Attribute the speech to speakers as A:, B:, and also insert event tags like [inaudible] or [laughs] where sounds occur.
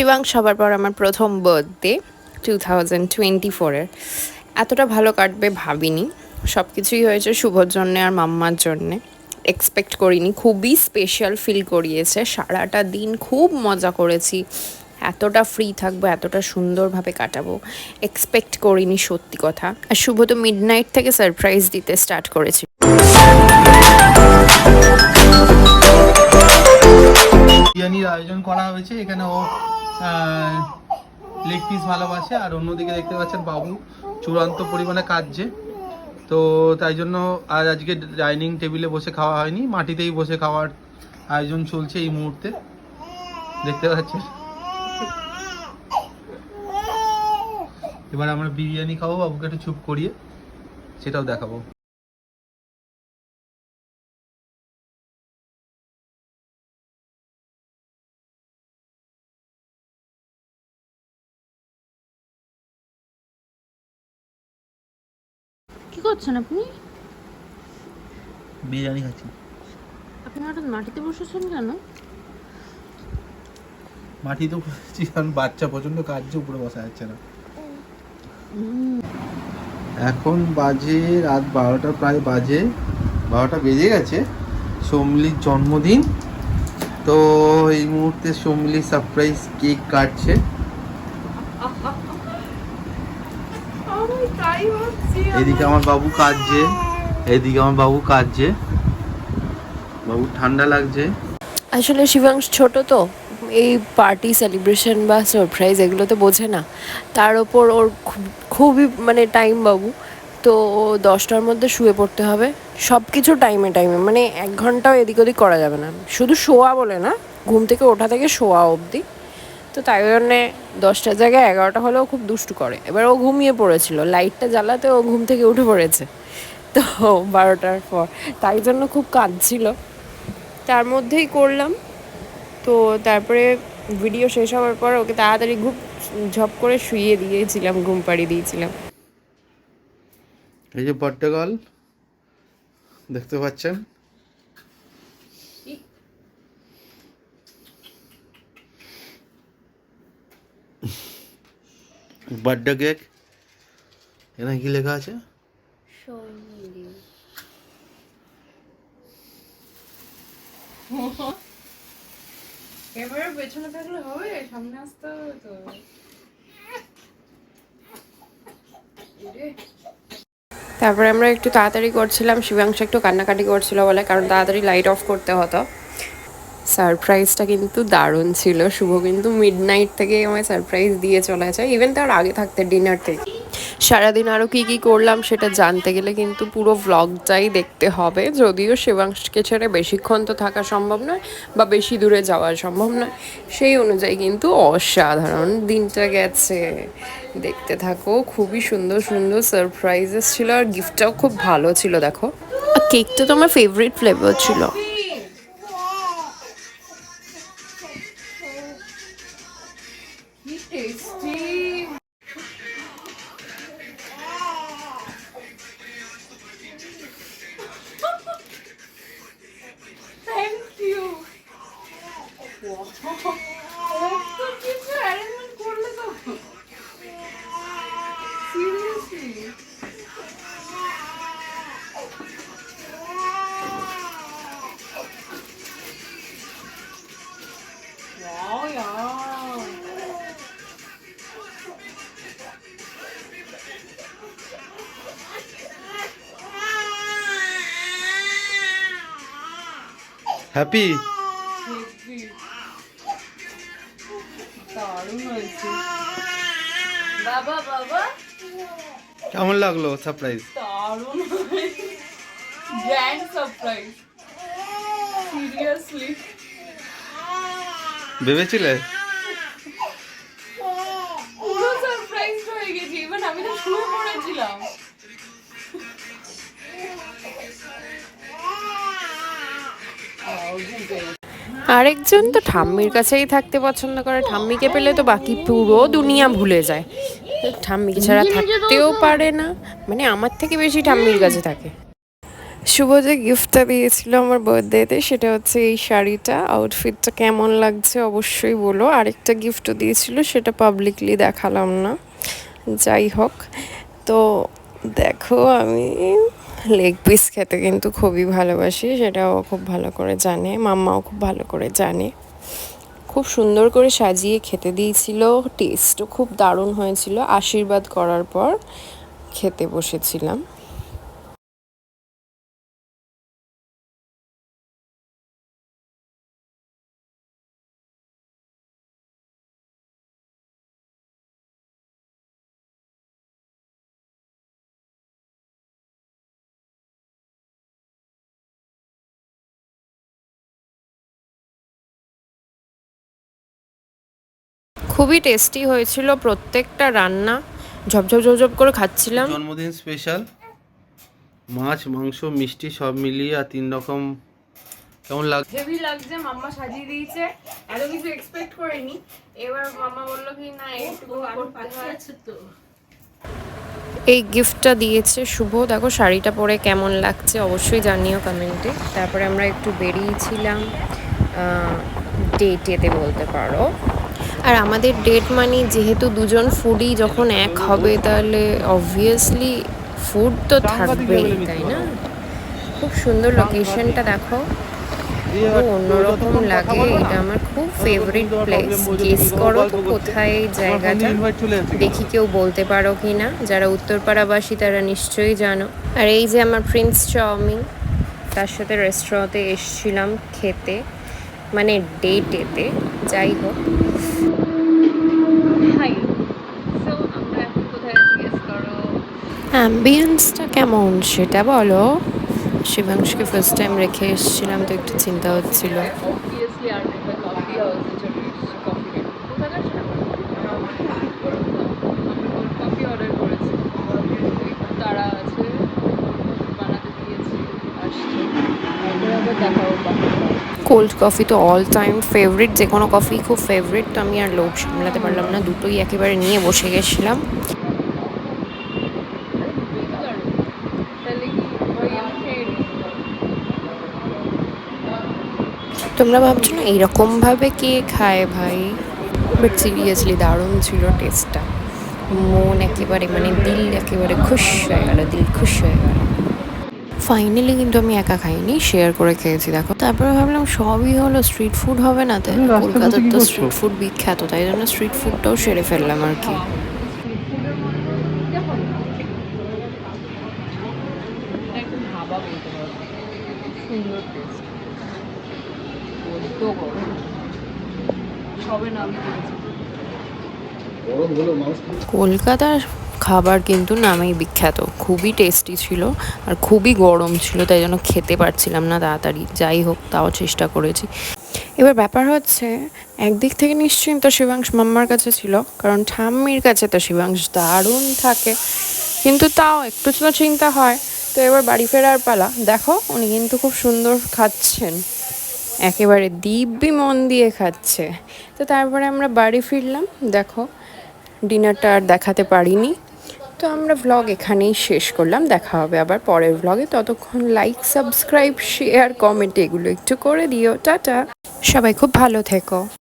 A: শিবাং সবার পর আমার প্রথম বার্থডে টু থাউজেন্ড টোয়েন্টি ফোরের এতটা ভালো কাটবে ভাবিনি। সব কিছুই হয়েছে শুভর জন্যে আর মাম্মার জন্যে। এক্সপেক্ট করিনি, খুবই স্পেশাল ফিল করিয়েছে। সারাটা দিন খুব মজা করেছি। এতটা ফ্রি থাকব, এতটা সুন্দরভাবে কাটাবো। এক্সপেক্ট করিনি সত্যি কথা। আর শুভ তো মিড থেকে সারপ্রাইজ দিতে স্টার্ট করেছি।
B: বিরিয়ানির আয়োজন করা হয়েছে। এখানে ও লেগ পিস ভালোবাসে আর অন্যদিকে দেখতে পাচ্ছেন বাবু চূড়ান্ত পরিমাণে কাজছে তো তাই জন্য আর আজকে ডাইনিং টেবিলে বসে খাওয়া হয়নি। মাটিতেই বসে খাওয়ার আয়োজন চলছে এই মুহূর্তে। দেখতে পাচ্ছেন? এবার আমরা বিরিয়ানি খাব। বাবুকে একটু চুপ করিয়ে সেটাও দেখাবো।
A: কি করছেন আপনি?
B: বিরিয়ানি খাচ্ছি।
A: আপনি হঠাৎ মাটিতে বসেছেন কেন?
B: মাটিতেও খাচ্ছি কারণ বাচ্চা প্রচণ্ড কাজছে উপরে বসা যাচ্ছে না। এখন বাজে রাত বারোটা প্রায় বাজে। বারোটা বেজে গেছে। সোমলির জন্মদিন। তো এই মুহূর্তে সোমলি সারপ্রাইজ কেক কাটছে। এদিকে আমার বাবু কাঁদছে, এদিকে আমার বাবু কাঁদছে। বাবু ঠান্ডা লাগছে।
A: আসলে শিবাংশ ছোট তো, এই পার্টি সেলিব্রেশন বা সারপ্রাইজ এগুলো তো বোঝে না। তার ওপর ওর খুব- খুবই মানে টাইম বাবু। তো ও দশটার মধ্যে শুয়ে পড়তে হবে। সব কিছু টাইমে টাইমে মানে এক ঘন্টাও এদিক ওদিক করা যাবে না। শুধু শোয়া বলে না, ঘুম থেকে ওঠা থেকে শোয়া অবধি। তো তাই জন্যে দশটার জায়গায় এগারোটা হলেও খুব দুষ্টু করে। এবার ও ঘুমিয়ে পড়েছিল, লাইটটা জ্বালাতে ও ঘুম থেকে উঠে পড়েছে। তো বারোটার পর, তাই জন্য খুব কাঁদছিল। তার মধ্যেই করলাম। তো তারপরে ভিডিও শেষ হওয়ার পর ওকে তাড়াতাড়ি ঘুম, ঝপ করে শুইয়ে দিয়েছিলাম, ঘুম পাড়িয়ে দিয়েছিলাম।
B: এই যে বার্থডে দেখতে পাচ্ছেন? Birthday cake? এখানে কি লেখা আছে? [laughs]
A: এবারে পেছনে থাকলে হবে সামনে আসতে হবে তো। তারপরে আমরা একটু তাড়াতাড়ি করছিলাম শিবাংশ একটু কান্নাকাটি করছিল বলে কারণ তাড়াতাড়ি লাইট অফ করতে হতো। সারপ্রাইজটা কিন্তু দারুণ ছিল। শুভ কিন্তু মিড নাইট থেকে আমায় সারপ্রাইজ দিয়ে চলে যায়। ইভেন তার আগে থাকতে ডিনার থেকে। সারাদিন আরও কী কী করলাম সেটা জানতে গেলে কিন্তু পুরো ভ্লগটাই দেখতে হবে। যদিও শিবাংশকে ছেড়ে বেশিক্ষণ তো থাকা সম্ভব নয় বা বেশি দূরে যাওয়া সম্ভব নয়, সেই অনুযায়ী কিন্তু অসাধারণ দিনটা গেছে। দেখতে থাকো, খুবই সুন্দর সুন্দর সারপ্রাইজেস ছিল আর গিফটটাও খুব ভালো ছিল, দেখো। আর কেকটা তো আমার ফেভারিট ফ্লেভার ছিল।
B: হ্যাপি
A: বাবা বাবা
B: কেমন লাগল সারপ্রাইজ
A: দারুণ। গ্র্যান্ড সারপ্রাইজ সিরিয়াসলি
B: ভেবেছিলে?
A: পুরো সারপ্রাইজ হয়ে গেছি। ইভেন আমি তো শুয়ে পড়েছিলাম আরেকজন তো ঠাম্মির কাছেই থাকতে পছন্দ করে। ঠাম্মিকে পেলে তো বাকি পুরো দুনিয়া ভুলে যায়। ঠাম্মিকে ছাড়া থাকতেও পারে না। মানে আমার থেকে বেশি ঠাম্মির কাছে থাকে। শুভ যে গিফটটা দিয়েছিল আমার বার্থডেতে সেটা হচ্ছে এই শাড়িটা। আউটফিটটা কেমন লাগছে অবশ্যই বলো। আরেকটা গিফটও দিয়েছিল সেটা পাবলিকলি দেখালাম না। যাই হোক তো দেখো আমি লেগ পিস খেতে কিন্তু খুবই ভালোবাসি সেটাও খুব ভালো করে জানে মাম্মাও খুব ভালো করে জানে। খুব সুন্দর করে সাজিয়ে খেতে দিয়েছিল। টেস্টও খুব দারুণ হয়েছিল। আশীর্বাদ করার পর খেতে বসেছিলাম। খুবই টেস্টি হয়েছিল প্রত্যেকটা রান্না। ঝপঝপ ঝপঝপ করে খাচ্ছিলাম।
B: জন্মদিন স্পেশাল মাছ মাংস মিষ্টি সব মিলিয়ে আর তিন রকম কেমন লাগ
A: হেভি লাগছে মাম্মা সাজিয়ে দিয়েছে। এত কিছু এক্সপেক্ট করিনি। এবার মাম্মা বলল কি না একটু করতে হয়। এই গিফটটা দিয়েছে শুভ। দেখো শাড়িটা পরে কেমন লাগছে অবশ্যই জানিও কমেন্টে তারপরে আমরা একটু বেরিয়েছিলাম ডেটেতে বলতে পারো। আর আমাদের ডেট মানি যেহেতু দুজন ফুডি যখন এক হবে, তাহলে অবভিয়াসলি ফুড তো থাকবেই, তাই না? খুব সুন্দর লোকেশনটা দেখো। অন্যরকম লাগে, এটা আমার খুব ফেভারিট প্লেস গেস করো তো কোথায় জায়গাটা। দেখি কেউ বলতে পারো কি না যারা উত্তরপাড়াবাসী, তারা নিশ্চয়ই জানো। আর এই যে আমার প্রিন্স চাউমিন তার সাথে রেস্টুরেন্টে এসছিলাম খেতে মানে ডেটেতে যাই হোক হাই সো আমরা এখন কোথায় আছি গেস করো অ্যাম্বিয়েন্সটা কেমন সেটা বলো। শিবাংশকে ফার্স্ট টাইম রেখে এসেছিলাম তো একটু চিন্তা হচ্ছিল। কোল্ড কফি তো অল টাইম ফেভারিট যে কোনো কফি খুব ফেভারিট তো আমি আর লোভ সামলাতে পারলাম না। দুটোই একেবারে নিয়ে বসে গেছিলাম
C: তাহলে কি ওই আমি খেয়ে নিই
A: তোমরা ভাবছ না এইরকমভাবে কে খায় ভাই? বাট সিরিয়াসলি দারুণ ছিল টেস্টটা মন একেবারে মানে দিল একেবারে খুশ হয়ে গেল দিল খুশ হয়ে গেল। ফাইনালি কিন্তু আমি একা খাইনি শেয়ার করে খেয়েছি দেখো। তারপরে ভাবলাম সবই হলো স্ট্রিট ফুড হবে না তাই কলকাতার তো স্ট্রিট ফুড বিখ্যাত তাই জন্য স্ট্রিট ফুডটাও সেরে ফেললাম আর কি
C: একদম ভাবা বলতে পারব সুন্দর টেস্ট বলতো গরম সবে নাম
A: কলকাতার খাবার কিন্তু নামেই বিখ্যাত। খুবই টেস্টি ছিল আর খুবই গরম ছিল তাই জন্য খেতে পারছিলাম না তাড়াতাড়ি। যাই হোক তাও চেষ্টা করেছি। এবার ব্যাপার হচ্ছে একদিক থেকে নিশ্চিন্ত শিবাংশ মাম্মার কাছে ছিল কারণ ঠাম্মির কাছে তো শিবাংশ দারুণ থাকে। কিন্তু তাও একটু তো চিন্তা হয়। তো এবার বাড়ি ফেরার পালা। দেখো উনি কিন্তু খুব সুন্দর খাচ্ছেন। একেবারে দিব্যি মন দিয়ে খাচ্ছে। তো তারপরে আমরা বাড়ি ফিরলাম। দেখো, ডিনারটা আর দেখাতে পারিনি। তো আমরা ভ্লগ এখানেই শেষ করলাম। দেখা হবে আবার পরের ভ্লগে ততক্ষণ লাইক সাবস্ক্রাইব শেয়ার কমেন্ট এগুলো একটু করে দিও। টাটা! সবাই খুব ভালো থেকো।